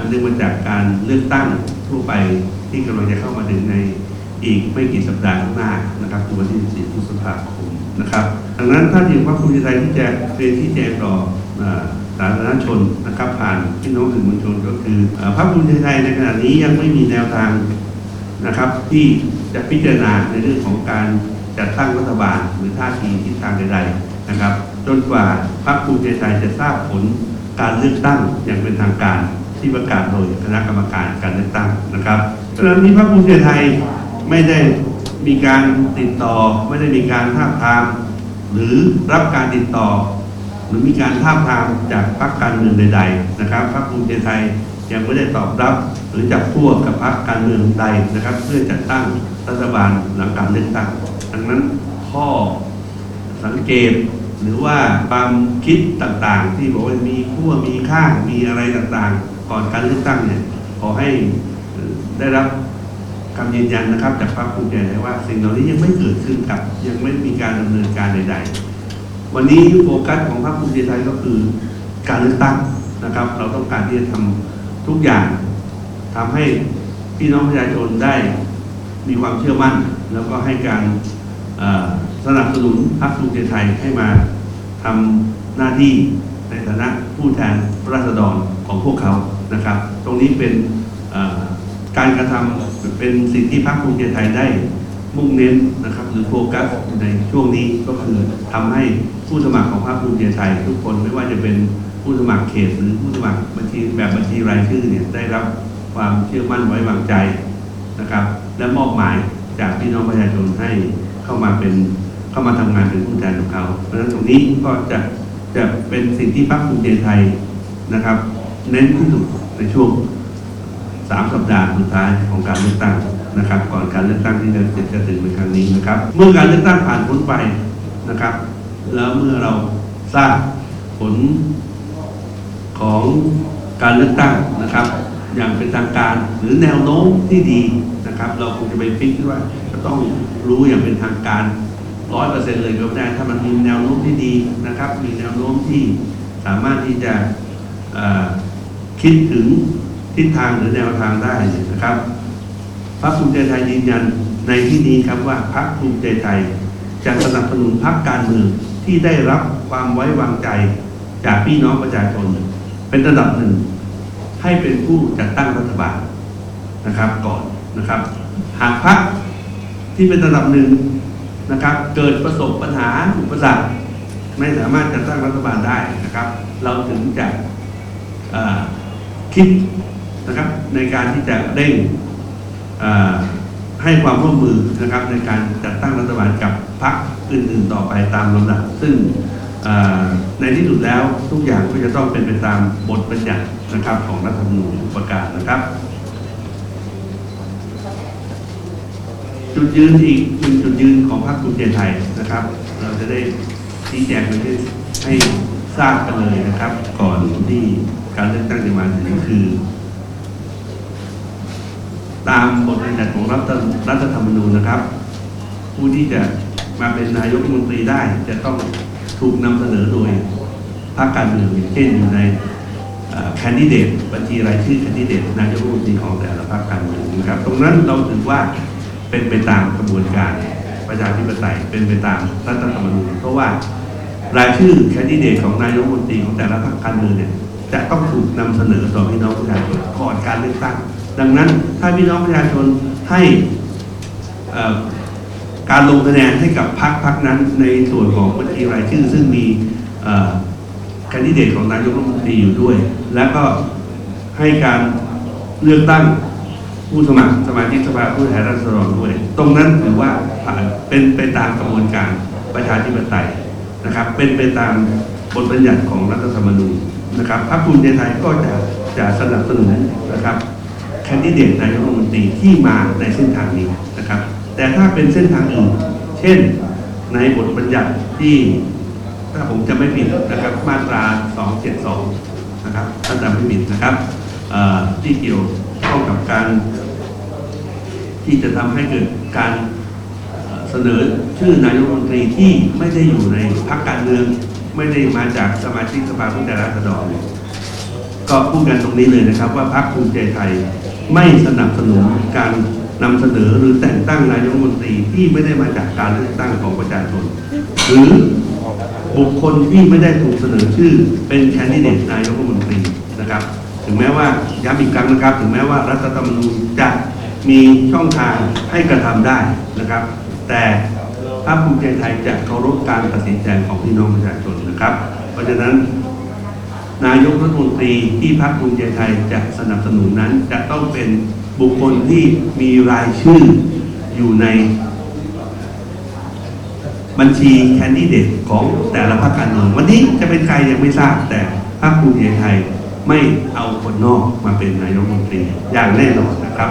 อันเนื่องมาจากการเลือกตั้งทั่วไปที่กำลังจะเข้ามาถึงในอีกไม่กี่สัปดาห์ข้างหน้านะครับคือวันที่ 14 พฤษภาคมนะครับ ดังนั้นท่าที่พรรคภูมิใจไทยที่จะเรียนที่แจงต่อสาธารณชนนะครับผ่านพี่น้องสื่อมวลชนก็คือพรรคภูมิใจไทยในขณะนี้ยังไม่มีแนวทางนะครับ ที่จะพิจารณาในเรื่องของการจัดตั้งรัฐบาลหรือท่าทีทิศทางใดๆนะครับ จนกว่าพรรคภูมิใจไทยจะทราบผลการเลือกตั้งอย่างเป็นทางการ ที่ประกาศโดยคณะกรรมการการเลือกตั้งนะครับเพราะฉะนั้นที่พรรคภูมิใจไทยไม่ได้มีการติดต่อ ไม่ได้มีการท้าบทาม หรือรับการติดต่อ หรือมีการท้าบทามจากพรรคการเมืองใด ๆ นะครับพรรคภูมิใจไทยยังไม่ได้ตอบรับ หรือจับพวกกับพรรคการเมืองใดนะครับ เพื่อจัดตั้งรัฐบาลหลังการเลือกตั้งดังนั้นข้อสังเกตหรือว่าความคิดต่างๆ ที่บอกว่ามีขั้วมีข้างมีอะไรต่างๆ ก่อนการเลือกตั้งเนี่ยขอให้ได้รับคำยืนยันนะครับ จากพรรคภูมิใจไทยว่า สิ่งเหล่านี้ยังไม่เกิดขึ้นกับยังไม่มีการดำเนินการใด ๆ วันนี้โฟกัสของพรรคภูมิใจไทยก็คือการเลือกตั้งนะครับ เราต้องการที่จะทำทุกอย่างทำให้พี่น้องประชาชนได้มีความเชื่อมั่น แล้วก็ให้การสนับสนุนพรรคภูมิใจไทยให้มาทำหน้าที่ ในฐานะผู้แทนราษฎรของพวกเขานะครับ ตรงนี้เป็นการกระทำเป็นสิ่งที่พรรคภูมิใจไทยได้มุ่งเน้นนะครับหรือโฟกัสในช่วงนี้ก็คือทำให้ผู้สมัครของพรรคภูมิใจไทย ทุกคนไม่ว่าจะเป็นผู้สมัครเขตหรือผู้สมัครบัญชีแบบบัญชีรายชื่อเนี่ยได้รับความเชื่อมั่นไว้วางใจนะครับ และมอบหมายจากพี่น้องประชาชนให้เข้ามาเป็นเข้ามาทำงานเป็นผู้แทนของเขา เพราะฉะนั้นตรงนี้ก็จะ จะเป็นสิ่งที่พรรคภูมิใจไทยนะครับ เน้นที่สุดในช่วงสามสัปดาห์สุดท้ายของการเลือกตั้งนะครับ ก่อนการเลือกตั้งที่จะจะถึงในครั้งนี้นะครับ เมื่อการเลือกตั้งผ่านพ้นไปนะครับ แล้วเมื่อเราทราบผลของการเลือกตั้งนะครับ อย่างเป็นทางการหรือแนวโน้มที่ดีนะครับ เราคงจะไปฟิกว่าจะต้องรู้อย่างเป็นทางการ ร้อยเปอร์เซ็นต์เลยก็ไม่ได้ถ้ามันมีแนวโน้มที่ดีนะครับ มีแนวโน้มที่สามารถที่จะคิดถึงทิศทางหรือแนวทางได้นะครับพรรคภูมิใจไทยยืนยันในที่นี้ครับว่าพรรคภูมิใจไทยจะสนับสนุนพรรคการเมืองที่ได้รับความไว้วางใจจากพี่น้องประชาชนเป็นระดับหนึ่ง ให้เป็นผู้จัดตั้งรัฐบาลนะครับก่อนนะครับ หากพรรคที่เป็นระดับหนึ่ง นะครับ เกิดประสบปัญหาอุปสรรคไม่สามารถจัดตั้งรัฐบาลได้นะครับ เราถึงจะคิดนะครับในการที่จะเร่งให้ความร่วมมือนะครับในการจัดตั้งรัฐบาลกับพรรคอื่นๆต่อไปตามลำดับ ซึ่งในที่สุดแล้วทุกอย่างก็จะต้องเป็นไปตามบทบัญญัตินะครับของรัฐธรรมนูญประกาศนะครับ จุดยืนอีกหนึ่งจุดยืนของพรรคภูมิใจไทยนะครับ เราจะได้ชี้แจงไปให้ให้ทราบกันเลยนะครับ ก่อนที่การเลือกตั้งจะมาถึงคือ ตามบทบัญญัติของรัฐรัฐธรรมนูญนะครับ ผู้ที่จะมาเป็นนายกรัฐมนตรีได้ จะต้องถูกนำเสนอโดยพรรคการเมืองอย่างเช่นอยู่ในแคนดิเดตบัญชีรายชื่อแคนดิเดตนายกรัฐมนตรีของแต่ละพรรคการเมืองนะครับ ตรงนั้นเราถือว่า เป็นไปตามกระบวนการประชาธิปไตยเป็นไปตามรัฐธรรมนูญเพราะว่ารายชื่อแคนดิเดตของนายกรัฐมนตรีของแต่ละพรรคการเมืองเนี่ยจะต้องถูกนำเสนอต่อพี่น้องประชาชนก่อนการเลือกตั้ง ดังนั้นถ้าพี่น้องประชาชนให้การลงคะแนนให้กับพรรคพรรคนั้น ในส่วนของบัญชีรายชื่อ ซึ่งมีแคนดิเดตของนายกรัฐมนตรีอยู่ด้วย และก็ให้การเลือกตั้ง ผู้สมัครสมาชิกสภาผู้แทนราษฎรด้วย ตรงนั้นถือว่าผ่านเป็นไปตามกระบวนการประชาธิปไตยนะครับ เป็นไปตามบทบัญญัติของรัฐธรรมนูญนะครับพรรคภูมิใจไทยก็จะจะสนับสนุนนะครับแคนดิเดตนายกรัฐมนตรีที่มาในเส้นทางนี้นะครับ แต่ถ้าเป็นเส้นทางอื่น เช่นในบทบัญญัติที่ถ้าผมจะไม่ผิดนะครับมาตรา 272 นะครับถ้าจำไม่ผิดนะครับที่เกี่ยว ข้องกับการ ที่จะทำให้เกิดการเสนอชื่อนายกรัฐมนตรีที่ไม่ได้อยู่ในพรรคการเมือง ไม่ได้มาจากสมาชิกสภาผู้แทนราษฎรก็พูดกันตรงนี้เลยนะครับ ว่าพรรคภูมิใจไทยไม่สนับสนุนการนำเสนอหรือแต่งตั้งนายกรัฐมนตรีที่ไม่ได้มาจากการเลือกตั้งของประชาชนหรือบุคคลที่ไม่ได้ถูกเสนอชื่อเป็นแคนดิเดตนายกรัฐมนตรีนะครับ ถึงแม้ว่าย้ำอีกครั้งนะครับ ถึงแม้ว่ารัฐธรรมนูญจะมีช่องทางให้กระทำได้นะครับ แต่พรรคภูมิใจไทยจะเคารพการตัดสินใจของพี่น้องประชาชนนะครับ เพราะฉะนั้น นายกรัฐมนตรีที่พรรคภูมิใจไทยจะสนับสนุนนั้นจะต้องเป็นบุคคลที่มีรายชื่ออยู่ในบัญชีแคนดิเดตของแต่ละพรรคการเมืองวันนี้จะเป็นใครยังไม่ทราบแต่พรรคภูมิใจไทย ไม่เอาคนนอกมาเป็นนายกรัฐมนตรีอย่างแน่นอนนะครับ